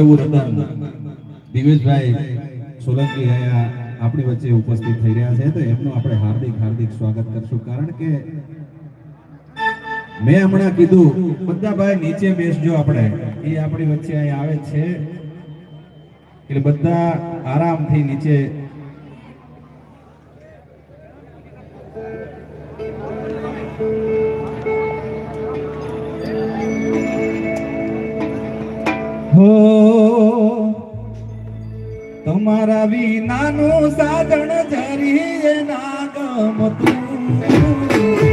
એવું રતન દિવેશભાઈ સોલંકી અહીંયા આપણી વચ્ચે ઉપસ્થિત થઈ રહ્યા છે, તો એમનું આપણે હાર્દિક હાર્દિક સ્વાગત કરશું. કારણ કે મેં હમણાં કીધું બધા ભાઈ નીચે બેસજો આપણે. એ આપણી વચ્ચે અહીં આવે છે. એટલે બધા આરામથી નીચે હો તમારા વિનાનું સાધન જરી ના ગમતું.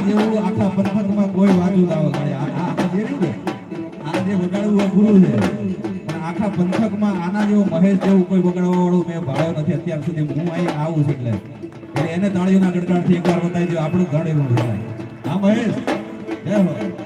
આના આખા પંથકમાં કોઈ વાંચું ના વગાડે આ જે રહ્યું ને, આ જે વગાડવું ગુરુ છે. આખા પંથકમાં આના જેવો મહેશ જેવું કોઈ વગાડવા વાળું મેં ભાળ્યો નથી. અત્યાર સુધી હું અહીં આવું છું એટલે. એટલે એને તાળીઓના ગડગડાટથી એકવાર બતાવી દો આપણું ધણેલું છે હા મહેશ. જય હો.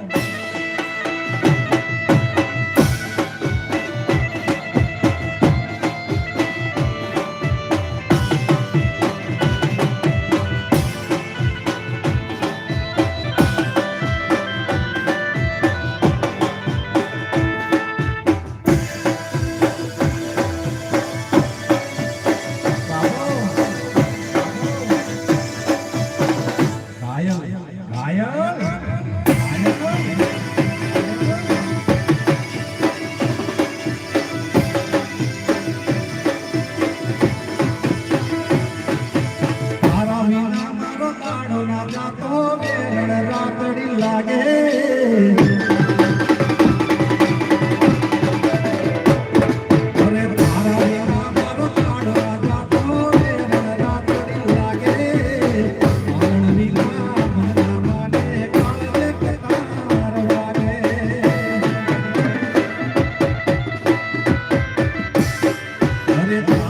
Hare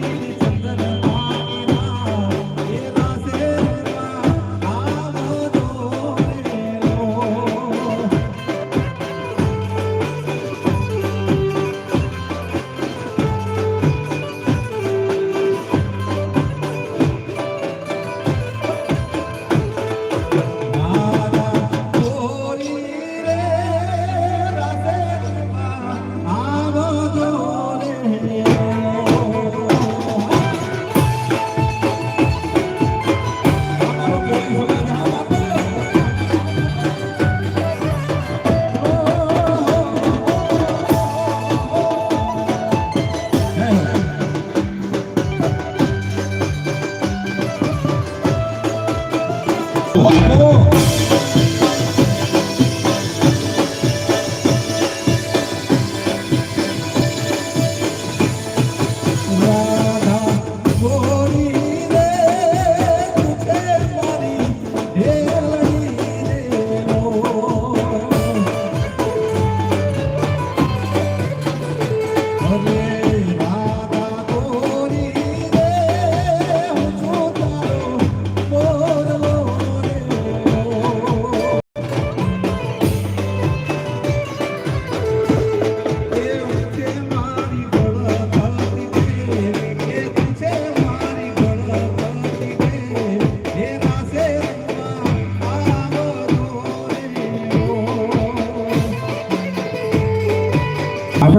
கையில் சந்தன Oh,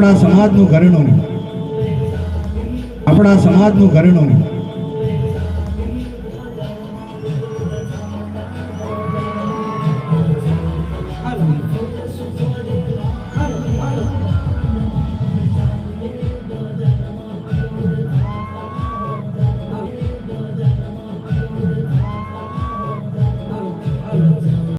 આપણા સમાજનું ઘરેણું આપણા સમાજનું ઘરેણું